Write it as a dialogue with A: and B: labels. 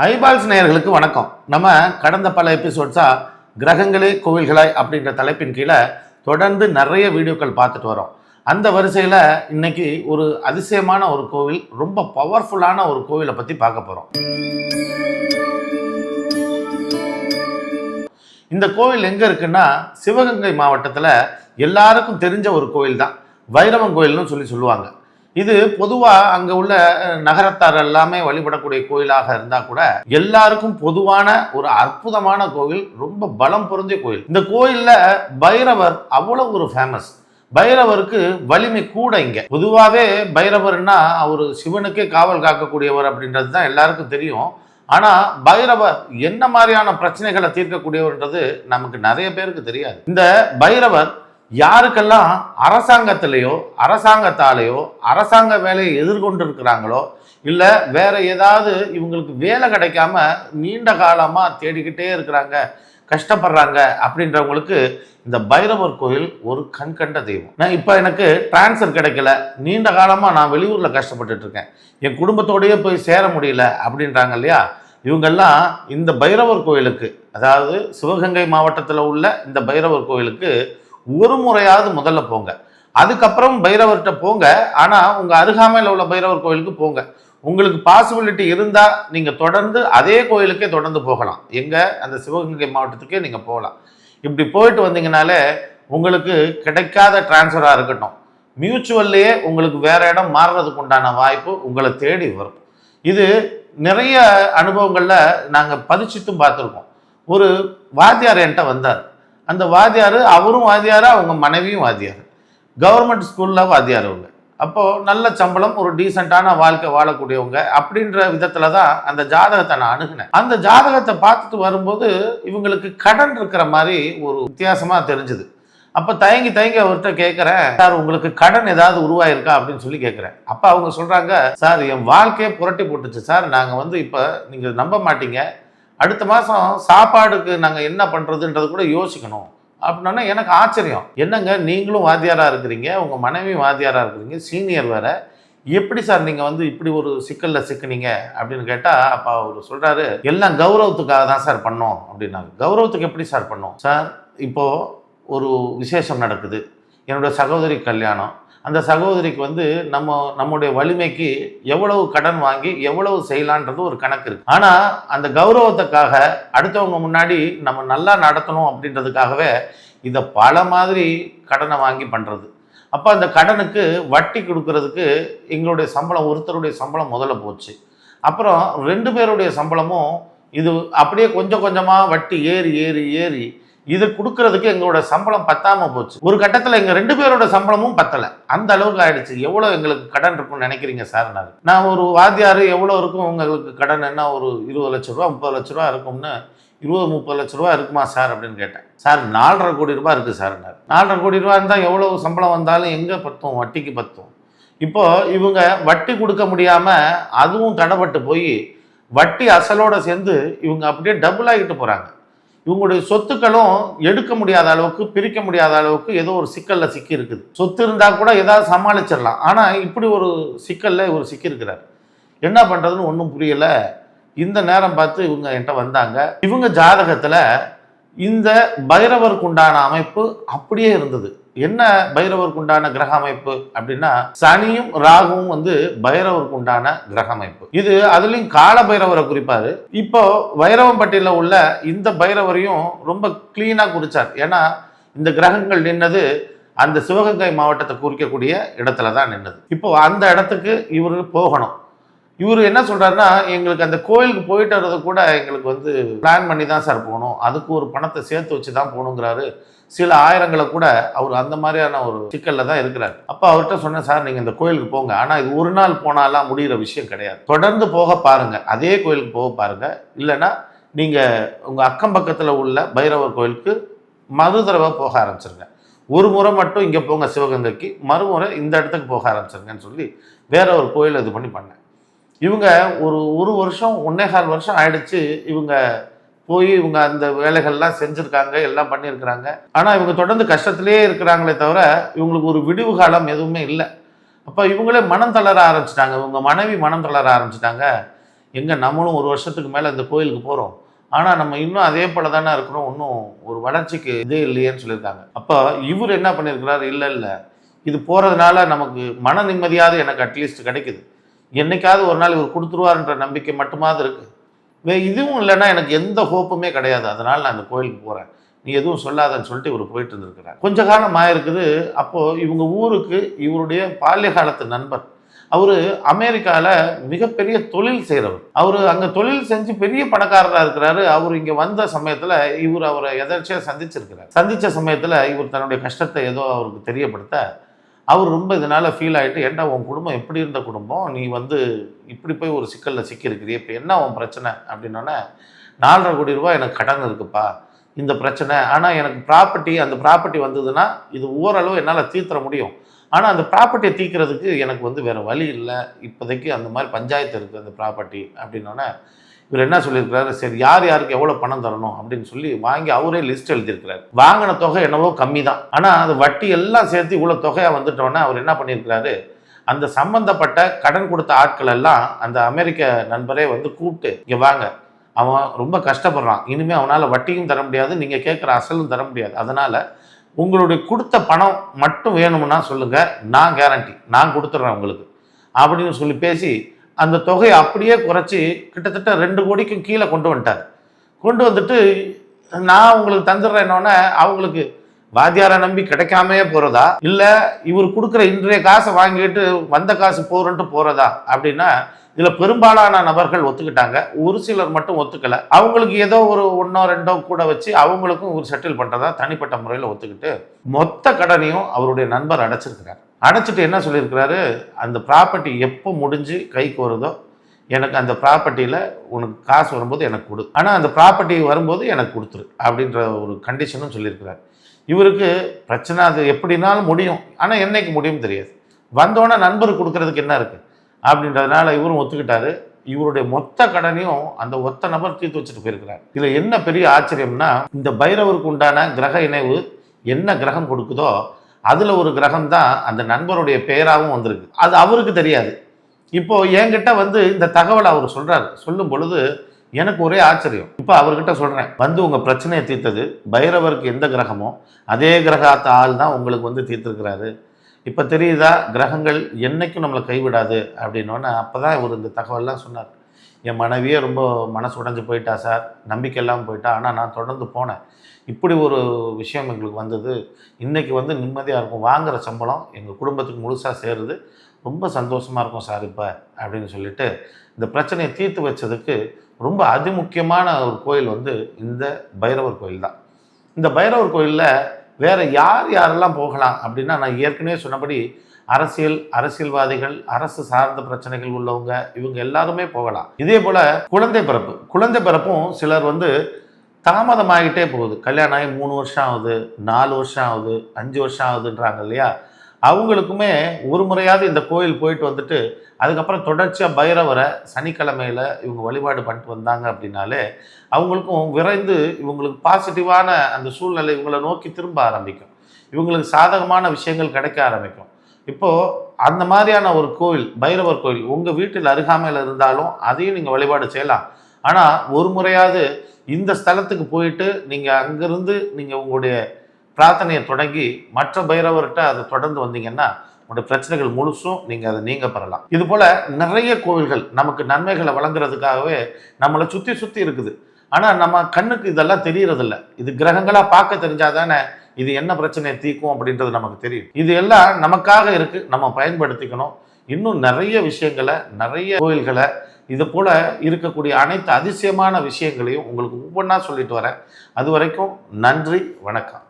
A: Eyeballs நேயர்களுக்கு வணக்கம். நம்ம கடந்த பல எபிசோட்ஸா கிரகங்களே கோவில்களாய் அப்படின்ற தலைப்பின் கீழே தொடர்ந்து நிறைய வீடியோக்கள் பார்த்துட்டு வரோம். அந்த வரிசையில் இன்னைக்கு ஒரு அதிசயமான ஒரு கோவில் ரொம்ப பவர்ஃபுல்லான ஒரு கோவிலை பற்றி பார்க்க போகிறோம் இந்த கோவில் எங்கே இருக்குன்னா சிவகங்கை மாவட்டத்தில் எல்லாருக்கும் தெரிஞ்ச ஒரு கோவில் தான் வைரவன் கோயில்னு சொல்லி சொல்லுவாங்க. இது பொதுவாக அங்கே உள்ள நகரத்தார் எல்லாமே வழிபடக்கூடிய கோயிலாக இருந்தால் கூட எல்லாருக்கும் பொதுவான ஒரு அற்புதமான கோவில் ரொம்ப பலம் பொருந்திய கோயில் இந்த கோயிலில் பைரவர் அவ்வளோ ஒரு ஃபேமஸ் பைரவருக்கு வலிமை கூட இங்கே. பொதுவாகவே பைரவர்னா அவர் சிவனுக்கே காவல் காக்கக்கூடியவர் அப்படின்றது தான் எல்லாருக்கும் தெரியும். ஆனால் பைரவர் என்ன மாதிரியான பிரச்சனைகளை தீர்க்கக்கூடியவர்ன்றது நமக்கு நிறைய பேருக்கு தெரியாது. இந்த பைரவர் யாருக்கெல்லாம் அரசாங்கத்திலேயோ அரசாங்கத்தாலேயோ அரசாங்க வேலையை எதிர்கொண்டு இருக்கிறாங்களோ இல்லை வேற ஏதாவது இவங்களுக்கு வேலை கிடைக்காம நீண்ட காலமாக தேடிக்கிட்டே இருக்கிறாங்க கஷ்டப்படுறாங்க அப்படின்றவங்களுக்கு இந்த பைரவர் கோயில் ஒரு கண்கண்ட தெய்வம். நான் இப்போ எனக்கு டிரான்ஸ்ஃபர் கிடைக்கல. நீண்ட காலமாக நான் வெளியூரில் கஷ்டப்பட்டுட்டு இருக்கேன் என் குடும்பத்தோடயே போய் சேர முடியல அப்படின்றாங்க இல்லையா? இவங்கெல்லாம் இந்த பைரவர் கோயிலுக்கு அதாவது சிவகங்கை மாவட்டத்தில் உள்ள இந்த பைரவர் கோயிலுக்கு ஒரு முறையாவது முதல்ல போங்க. அதுக்கப்புறம் பைரவர்கிட்ட போங்க. ஆனால் உங்கள் அருகாமையில் உள்ள பைரவர் கோயிலுக்கு போங்க. உங்களுக்கு பாசிபிலிட்டி இருந்தால் நீங்கள் தொடர்ந்து அதே கோயிலுக்கே தொடர்ந்து போகலாம். எங்கே? அந்த சிவகங்கை மாவட்டத்துக்கே நீங்கள் போகலாம். இப்படி போயிட்டு வந்தீங்கனாலே உங்களுக்கு கிடைக்காத டிரான்ஸ்ஃபராக இருக்கட்டும். மியூச்சுவல்லையே உங்களுக்கு வேற இடம் மாறுறதுக்கு உண்டான வாய்ப்பு உங்களை தேடி வரும். இது நிறைய அனுபவங்களில் நாங்கள் பதிச்சிட்டும் பார்த்துருக்கோம். ஒரு வாத்தியார் என்கிட்ட வந்தார். அந்த வாத்தியார் அவரும் வாத்தியார் அவங்க மனைவியும் வாத்தியார். கவர்மெண்ட் ஸ்கூலில் வாத்தியார் அவங்க அப்போது நல்ல சம்பளம் ஒரு டீசெண்டான வாழ்க்கை வாழக்கூடியவங்க அப்படின்ற விதத்தில் தான் அந்த ஜாதகத்தை நான் அணுகினேன். அந்த ஜாதகத்தை பார்த்துட்டு வரும்போது இவங்களுக்கு கடன் இருக்கிற மாதிரி ஒரு வித்தியாசமாக தெரிஞ்சுது. அப்போ தயங்கி தயங்கி அவர்கிட்ட கேட்குறேன் சார் உங்களுக்கு கடன் ஏதாவது உருவாயிருக்கா? அப்படின்னு சொல்லி கேட்குறேன் அப்போ அவங்க சொல்கிறாங்க சார் என் வாழ்க்கையே புரட்டி போட்டுச்சு. சார் நாங்கள் வந்து இப்போ நீங்கள் நம்ப மாட்டீங்க. அடுத்த மாதம் சாப்பாடுக்கு நாங்கள் என்ன பண்ணுறதுன்றது கூட யோசிக்கணும். அப்படின்னா எனக்கு ஆச்சரியம். என்னங்க நீங்களும் வாத்தியாராக இருக்கிறீங்க உங்கள் மனைவி வாத்தியாராக இருக்கிறீங்க சீனியர் வேற. எப்படி சார் நீங்கள் வந்து இப்படி ஒரு சிக்கலில் சிக்கினீங்க? அப்படின்னு கேட்டால் அப்போ அவர் சொல்கிறாரு எல்லாம் கௌரவத்துக்காக தான் சார் பண்ணோம் அப்படின்னாங்க. கௌரவத்துக்கு எப்படி சார் பண்ணோம்? சார் இப்போது ஒரு விசேஷம் நடக்குது. என்னுடைய சகோதரி கல்யாணம். அந்த சகோதரிக்கு வந்து நம்ம நம்முடைய வலிமைக்கு எவ்வளவு கடன் வாங்கி எவ்வளவு செய்யலான்றது ஒரு கணக்கு இருக்கு. ஆனால் அந்த கௌரவத்துக்காக அடுத்தவங்க முன்னாடி நம்ம நல்லா நடத்தணும் அப்படின்றதுக்காகவே இதை பல மாதிரி கடனை வாங்கி பண்ணுறது அப்போ அந்த கடனுக்கு வட்டி கொடுக்கறதுக்கு எங்களுடைய சம்பளம் ஒருத்தருடைய சம்பளம் முதல்ல போச்சு. அப்புறம் ரெண்டு பேருடைய சம்பளமும் இது அப்படியே கொஞ்சம் கொஞ்சமாக வட்டி ஏறி ஏறி ஏறி இது கொடுக்கறதுக்கு எங்களோட சம்பளம் பத்தாம போச்சு. ஒரு கட்டத்தில் எங்க ரெண்டு பேரோட சம்பளமும் பத்தல. அந்த அளவுக்கு ஆயிடுச்சு. எவ்வளவு எங்களுக்கு கடன் இருக்கும்னு நினைக்கிறீங்க சார் நான்? ஒரு வாத்தியார் எவ்வளவு இருக்கும்? உங்களுக்கு கடன் என்ன? ஒரு இருபது லட்ச ரூபா முப்பது லட்ச ரூபா இருக்கும்னு இருபது முப்பது லட்ச ரூபா இருக்குமா சார் அப்படின்னு கேட்டேன். சார் நாலரை கோடி ரூபாய் இருக்கு சார் நாலரை கோடி ரூபா இருந்தால் எவ்வளவு சம்பளம் வந்தாலும் எங்கே பத்தும்? வட்டிக்கு பத்தும். இப்போ இவங்க வட்டி கொடுக்க முடியாம அதுவும் தடைப்பட்டு போய் வட்டி அசலோட சேர்ந்து இவங்க அப்படியே டபுள் ஆகிட்டு போறாங்க. இவங்களுடைய சொத்துக்களும் எடுக்க முடியாத அளவுக்கு பிரிக்க முடியாத அளவுக்கு ஏதோ ஒரு சிக்கலில் சிக்கி இருக்குது சொத்து இருந்தால் கூட ஏதாவது சமாளிச்சிடலாம். ஆனால் இப்படி ஒரு சிக்கலில் இவர் சிக்கியிருக்கிறார். என்ன பண்ணுறதுன்னு ஒன்றும் புரியல. இந்த நேரம் பார்த்து இவங்க என்கிட்ட வந்தாங்க. இவங்க ஜாதகத்தில் இந்த பைரவருக்குண்டான அமைப்பு அப்படியே இருந்தது. என்ன பைரவருக்கு உண்டான கிரக அமைப்பு அப்படின்னா சனியும் ராகுவும் வந்து பைரவருக்கு உண்டான கிரக அமைப்பு. இது அதுலயும் கால பைரவரை குறிப்பாரு. இப்போ வைரவம்பட்டியில உள்ள இந்த பைரவரையும் ரொம்ப கிளீனா குறிச்சார். ஏன்னா இந்த கிரகங்கள் நின்னது அந்த சிவகங்கை மாவட்டத்தை குறிக்கக்கூடிய இடத்துல தான் நின்னது. இப்போ அந்த இடத்துக்கு இவர் போகணும். இவர் என்ன சொல்கிறாருன்னா எங்களுக்கு அந்த கோயிலுக்கு போயிட்டு வர்றது கூட எங்களுக்கு வந்து பிளான் பண்ணி தான் சார் போகணும். அதுக்கு ஒரு பணத்தை சேர்த்து வச்சு தான் போகணுங்கிறாரு. சில ஆயிரங்களை கூட அவர் அந்த மாதிரியான ஒரு சிக்கலில் தான் இருக்கிறார். அப்போ அவர்கிட்ட சொன்னேன் சார் நீங்கள் இந்த கோயிலுக்கு போங்க. ஆனால் இது ஒரு நாள் போனாலாம் முடிகிற விஷயம் கிடையாது. தொடர்ந்து போக பாருங்கள் அதே கோயிலுக்கு போக பாருங்கள் இல்லைன்னா நீங்கள் உங்கள் அக்கம் பக்கத்தில் உள்ள பைரவர் கோயிலுக்கு மறு தடவை போக ஆரம்பிச்சிருங்க. ஒரு முறை மட்டும் இங்கே போங்க சிவகங்கைக்கு. மறுமுறை இந்த இடத்துக்கு போக ஆரம்பிச்சிருங்கன்னு சொல்லி வேற ஒரு கோயில் இது பண்ணி பண்ணேன். இவங்க ஒரு ஒரு வருஷம் ஒன்னே கால் வருஷம் ஆயிடுச்சு. இவங்க போய் இவங்க அந்த வேலைகள்லாம் செஞ்சுருக்காங்க எல்லாம் பண்ணியிருக்கிறாங்க. ஆனால் இவங்க தொடர்ந்து கஷ்டத்திலே இருக்கிறாங்களே தவிர இவங்களுக்கு ஒரு விடிவு காலம் எதுவுமே இல்லை. அப்போ இவங்களே மனம் தளர ஆரம்பிச்சிட்டாங்க. இவங்க மனைவி மனம் தளர ஆரம்பிச்சிட்டாங்க. எங்கே நம்மளும் ஒரு வருஷத்துக்கு மேலே இந்த கோயிலுக்கு போகிறோம் ஆனால் நம்ம இன்னும் அதே போல தானே இருக்கிறோம். இன்னும் ஒரு வளர்ச்சிக்கு இதே இல்லையேன்னு சொல்லியிருக்காங்க. அப்போ இவர் என்ன பண்ணியிருக்கிறார்? இல்லை இல்லை. இது போகிறதுனால நமக்கு மன நிம்மதியாவது எனக்கு அட்லீஸ்ட் கிடைக்குது. என்னைக்காவது ஒரு நாள் இவர் கொடுத்துருவாருன்ற நம்பிக்கை மட்டுமாவது இருக்குது வே இதுவும் இல்லைன்னா எனக்கு எந்த ஹோப்புமே கிடையாது. அதனால் நான் அந்த கோயிலுக்கு போகிறேன் நீ எதுவும் சொல்லாதன்னு சொல்லிட்டு இவர் போயிட்டு இருந்திருக்கிறார். கொஞ்ச காலம் ஆயிருக்குது. அப்போது இவங்க ஊருக்கு இவருடைய பால்ய காலத்து நண்பர். அவர் அமெரிக்காவில் மிகப்பெரிய தொழில் செய்கிறவர் அவர் அங்கே தொழில் செஞ்சு பெரிய பணக்காரராக இருக்கிறாரு. அவர் இங்கே வந்த சமயத்தில் இவர் அவரை எதர்ச்சியாக சந்திச்சிருக்கிறார். சந்தித்த சமயத்தில் இவர் தன்னுடைய கஷ்டத்தை ஏதோ அவருக்கு தெரியப்படுத்த அவர் ரொம்ப இதனால் ஃபீல் ஆகிட்டு ஏன்டா உன் குடும்பம் எப்படி இருந்த குடும்பம்? நீ வந்து இப்படி போய் ஒரு சிக்கலில் சிக்கியிருக்கிறீ இப்போ என்ன உன் பிரச்சனை? அப்படின்னோடனே நாலரை கோடி ரூபாய் எனக்கு கடன் இருக்குப்பா இந்த பிரச்சனை. ஆனால் எனக்கு ப்ராப்பர்ட்டி அந்த ப்ராப்பர்ட்டி வந்ததுன்னா இது ஓரளவு என்னால் தீர்த்துற முடியும். ஆனால் அந்த ப்ராப்பர்ட்டியை தீர்க்கிறதுக்கு எனக்கு வந்து வேறு வழி இல்லை. இப்போதைக்கு அந்த மாதிரி பஞ்சாயத்து இருக்குது அந்த ப்ராப்பர்ட்டி அப்படின்னோடனே இவர் என்ன சொல்லியிருக்கிறாரு? சரி யார் யாருக்கு எவ்வளோ பணம் தரணும் அப்படின்னு சொல்லி வாங்கி அவரே லிஸ்ட் எழுதியிருக்கிறாரு. வாங்கின தொகை என்னவோ கம்மி தான் ஆனால் அது வட்டி எல்லாம் சேர்த்து இவ்வளோ தொகையாக வந்துட்டோன்னே அவர் என்ன பண்ணியிருக்கிறாரு? அந்த சம்பந்தப்பட்ட கடன் கொடுத்த ஆட்கள் எல்லாம் அந்த அமெரிக்க நண்பரே வந்து கூப்பிட்டு இங்கே வாங்க. அவன் ரொம்ப கஷ்டப்படுறான். இனிமேல் அவனால் வட்டியும் தர முடியாது. நீங்கள் கேட்குற அசலும் தர முடியாது. அதனால் உங்களுடைய கொடுத்த பணம் மட்டும் வேணும்னா சொல்லுங்கள் நான் கேரண்டி நான் கொடுத்துட்றேன் உங்களுக்கு. அப்படின்னு சொல்லி பேசி அந்த தொகையை அப்படியே குறைச்சி கிட்டத்தட்ட ரெண்டு கோடிக்கும் கீழே கொண்டு வந்துட்டார். கொண்டு வந்துட்டு நான் உங்களுக்கு தந்துடுறேன்னொன்னே அவங்களுக்கு வாத்தியாரை நம்பி கிடைக்காமையே போகிறதா இல்லை இவர் கொடுக்குற இன்றைய காசை வாங்கிட்டு வந்த காசு போகிறன்ட்டு போகிறதா அப்படின்னா இதில் பெரும்பாலான நபர்கள் ஒத்துக்கிட்டாங்க. ஒரு சிலர் மட்டும் ஒத்துக்கலை. அவங்களுக்கு ஏதோ ஒரு ஒன்றோ ரெண்டோ கூட வச்சு அவங்களுக்கும் ஒரு செட்டில் பண்ணுறதா தனிப்பட்ட முறையில் ஒத்துக்கிட்டு மொத்த கடனையும் அவருடைய நண்பர் அடைச்சிருக்கிறார். அடைச்சிட்டு என்ன சொல்லியிருக்கிறாரு? அந்த ப்ராப்பர்ட்டி எப்போ முடிஞ்சு கைக்கு வருதோ எனக்கு அந்த ப்ராப்பர்ட்டியில் உனக்கு காசு வரும்போது எனக்கு கொடு. ஆனால் அந்த ப்ராப்பர்ட்டி வரும்போது எனக்கு கொடுத்துரு அப்படின்ற ஒரு கண்டிஷனும் சொல்லியிருக்கிறார். இவருக்கு பிரச்சனை அது எப்படினாலும் முடியும். ஆனால் என்னைக்கு முடியும் தெரியாது. வந்தோடனே நண்பர் கொடுக்கறதுக்கு என்ன இருக்குது அப்படின்றதுனால இவரும் ஒத்துக்கிட்டாரு. இவருடைய மொத்த கடனையும் அந்த ஒத்த நபர் தீர்த்து வச்சுட்டு போயிருக்கிறார். இதில் என்ன பெரிய ஆச்சரியம்னா இந்த பைரவருக்கு உண்டான கிரக இணைவு என்ன கிரகம் கொடுக்குதோ அதில் ஒரு கிரகம் தான் அந்த நண்பருடைய பெயராகவும் வந்திருக்கு. அது அவருக்கு தெரியாது. இப்போ என்கிட்ட வந்து இந்த தகவலை அவர் சொல்கிறார் சொல்லும் பொழுது எனக்கு ஒரே ஆச்சரியம். இப்போ அவர்கிட்ட சொல்கிறேன் வந்து உங்கள் பிரச்சனையை தீர்த்தது பைரவருக்கு எந்த கிரகமோ அதே கிரகத்த ஆள் தான் உங்களுக்கு வந்து தீர்த்துருக்கிறாரு. இப்போ தெரியுதா கிரகங்கள் என்றைக்கும் நம்மளை கைவிடாது அப்படின்னோடனே அப்போ தான் இவர் இந்த தகவல்லாம் சொன்னார். என் மனைவியே ரொம்ப மனசு உடைஞ்சு போயிட்டா சார். நம்பிக்கை இல்லாமல் போயிட்டா. ஆனால் நான் தொடர்ந்து போனேன். இப்படி ஒரு விஷயம் எங்களுக்கு வந்தது. இன்றைக்கி வந்து நிம்மதியாக இருக்கும். வாங்குகிற சம்பளம் எங்கள் குடும்பத்துக்கு முழுசாக சேருது. ரொம்ப சந்தோஷமாக இருக்கும் சார் இப்போ அப்படின்னு சொல்லிட்டு இந்த பிரச்சனையை தீர்த்து வச்சதுக்கு ரொம்ப அதிமுக்கியமான ஒரு கோயில் வந்து இந்த பைரவர் கோயில் தான். இந்த பைரவர் கோயிலில் வேறு யார் யாரெல்லாம் போகலாம் அப்படின்னா நான் ஏற்கனவே சொன்னபடி அரசியல் அரசியல்வாதிகள் அரசு சார்ந்த பிரச்சனைகள் உள்ளவங்க இவங்க எல்லாருமே போகலாம். இதே போல் குழந்தை பிறப்பு. குழந்தை பிறப்பும் சிலர் வந்து தாமதமாகிட்டே போகுது. கல்யாணம் ஆகி மூணு வருஷம் ஆகுது நாலு வருஷம் ஆகுது அஞ்சு வருஷம் ஆகுதுன்றாங்க இல்லையா? அவங்களுக்குமே ஒரு முறையாவது இந்த கோயில் போயிட்டு வந்துட்டு அதுக்கப்புறம் தொடர்ச்சியாக பைரவரை சனிக்கிழமையில் இவங்க வழிபாடு பண்ணிட்டு வந்தாங்க அப்படின்னாலே அவங்களுக்கும் விரைந்து இவங்களுக்கு பாசிட்டிவான அந்த சூழ்நிலை இவங்களை நோக்கி திரும்ப ஆரம்பிக்கும். இவங்களுக்கு சாதகமான விஷயங்கள் கிடைக்க ஆரம்பிக்கும். இப்போது அந்த மாதிரியான ஒரு கோவில் பைரவர் கோவில் உங்கள் வீட்டில் அருகாமையில் இருந்தாலும் அதையும் நீங்கள் வழிபாடு செய்யலாம். ஆனால் ஒரு முறையாவது இந்த ஸ்தலத்துக்கு போயிட்டு நீங்கள் அங்கேருந்து நீங்கள் உங்களுடைய பிரார்த்தனையை தொடங்கி மற்ற பைரவர்கிட்ட அதை தொடர்ந்து வந்தீங்கன்னா உங்களுடைய பிரச்சனைகள் முழுசும் நீங்கள் அதை நீங்க பெறலாம். இது போல் நிறைய கோவில்கள் நமக்கு நன்மைகளை வழங்குறதுக்காகவே நம்மளை சுற்றி சுற்றி இருக்குது. ஆனால் நம்ம கண்ணுக்கு இதெல்லாம் தெரியறதில்ல. இது கிரகங்களாக பார்க்க தெரிஞ்சாதானே இது என்ன பிரச்சனையை தீக்கும் அப்படின்றது நமக்கு தெரியும். இது எல்லாம் நமக்காக இருக்குது நம்ம பயன்படுத்திக்கணும். இன்னும் நிறைய விஷயங்களை நிறைய கோயில்களை இது போல் இருக்கக்கூடிய அனைத்து அதிசயமான விஷயங்களையும் உங்களுக்கு ஒவ்வொன்றா சொல்லிட்டு வரேன். அது வரைக்கும் நன்றி வணக்கம்.